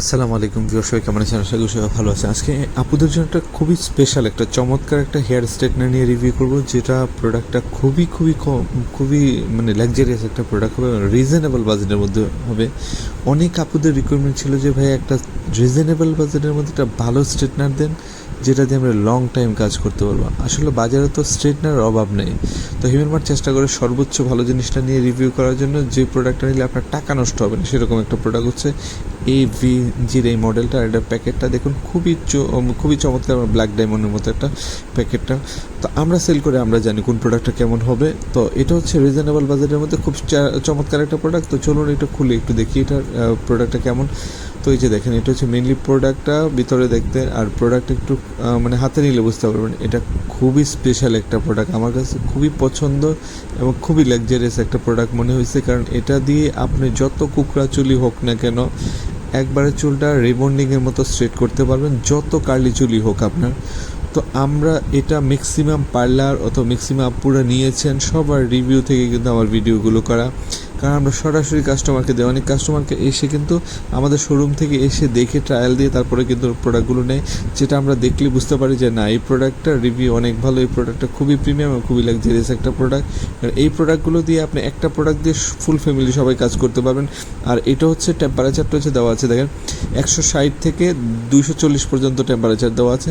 আসসালামু আলাইকুম প্রিয় সবাই কেমন আছেন? আশা করি সবাই ভালো আছে আজকে আপুদের জন্য একটা খুবই স্পেশাল একটা চমৎকার একটা হেয়ার স্ট্রেটনার নিয়ে রিভিউ করব, যেটা প্রোডাক্টটা খুবই খুবই কম, খুবই মানে লাক্সারিয়াস একটা প্রোডাক্ট হবে রিজনেবল বাজেটের মধ্যে হবে। অনেক আপুদের রিকোয়ারমেন্ট ছিল যে, ভাই, একটা রিজনেবল বাজেটের মধ্যে একটা ভালো স্ট্রেটনার দেন। যেটা দিয়ে আমরা লং টাইম কাজ করতে পারব। আসলে বাজারে তো স্ট্রেটনার অভাব নেই। তো হিমেলমার্ট চেষ্টা করে সর্বোচ্চ ভালো জিনিসটা নিয়ে রিভিউ করার জন্য যে প্রোডাক্টটা নিলে আপনার টাকা নষ্ট হবে না, সেরকম একটা প্রোডাক্ট হচ্ছে এই ভি জির এই মডেলটা আর এটার প্যাকেটটা দেখুন, খুবই খুবই চমৎকার আমার ব্ল্যাক ডায়মন্ডের মতো একটা প্যাকেটটা। তো আমরা সেল করে আমরা জানি কোন প্রোডাক্টটা কেমন হবে। তো এটা হচ্ছে রিজনেবল বাজেটের মধ্যে খুব চমৎকার একটা প্রোডাক্ট তো চলুন এটা খুলে একটু দেখি এটার প্রোডাক্টটা কেমন। তো এই যে দেখেন, এটা হচ্ছে মেনলি প্রোডাক্টটা ভিতরে দেখতে আর প্রোডাক্ট একটু মানে হাতে নিলে বুঝতে পারবেন। এটা খুবই স্পেশাল একটা প্রোডাক্ট আমার কাছে খুবই পছন্দ এবং খুবই লাক্সারিয়াস একটা প্রোডাক্ট মনে হয়েছে। কারণ এটা দিয়ে আপনি যত কুকড়া চুলি হোক না কেন, একবারে চুলটা রিবন্ডিংয়ের মতো স্ট্রেট করতে পারবেন, যত কার্লি চুলি হোক আপনার। তো আমরা এটা ম্যাক্সিমাম পার্লার অথবা ম্যাক্সিমাম আপুরা নিয়েছেন, সবার রিভিউ থেকে কিন্তু আমার ভিডিওগুলো করা। কারণ আমরা সরাসরি কাস্টমারকে দিই। অনেক কাস্টমারকে এসে কিন্তু আমাদের শোরুম থেকে এসে দেখে ট্রায়াল দিয়ে তারপরে কিন্তু প্রোডাক্টগুলো নেয়, যেটা আমরা দেখলে বুঝতে পারি যে না, এই প্রোডাক্টটা রিভিউ অনেক ভালো, এই প্রোডাক্টটা খুবই প্রিমিয়াম খুবই লাগজারিয়াস একটা প্রোডাক্ট এই প্রোডাক্টগুলো দিয়ে আপনি একটা প্রোডাক্ট দিয়ে ফুল ফ্যামিলি সবাই কাজ করতে পারবেন। আর এটা হচ্ছে টেম্পারেচারটা হচ্ছে দেওয়া আছে, দেখেন, একশো ষাট থেকে দুইশো চল্লিশ পর্যন্ত টেম্পারেচার দেওয়া আছে।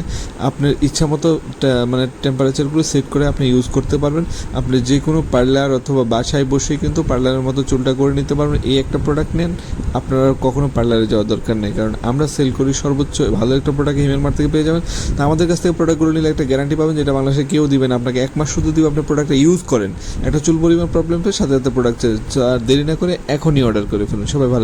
আপনার ইচ্ছা মতো মানে টেম্পারেচারগুলো সেট করে আপনি ইউজ করতে পারবেন। আপনি যে কোনো পার্লার অথবা বাসায় বসে কিন্তু পার্লারের মতো চুলটা করে নিতে পারবেন। এই একটা প্রোডাক্ট নেন, আপনারা কখনো পার্লারে যাওয়ার দরকার নেই। কারণ আমরা সেল করি সর্বোচ্চ ভালো একটা প্রোডাক্ট হিমেল মার্ট থেকে পেয়ে যাবেন। তা আমাদের কাছ থেকে প্রোডাক্টগুলো নিলে একটা গ্যারান্টি পাবেন, যেটা বাংলাদেশে কেউ দিবেন আপনাকে এক মাস শুধু দিব, আপনি প্রোডাক্টটা ইউজ করেন। একটা চুল পরিমাণ প্রবলেম পেয়ে সাথে সাথে প্রোডাক্ট আর দেরি না করে এখনই অর্ডার করে ফেলুন। সবাই ভালো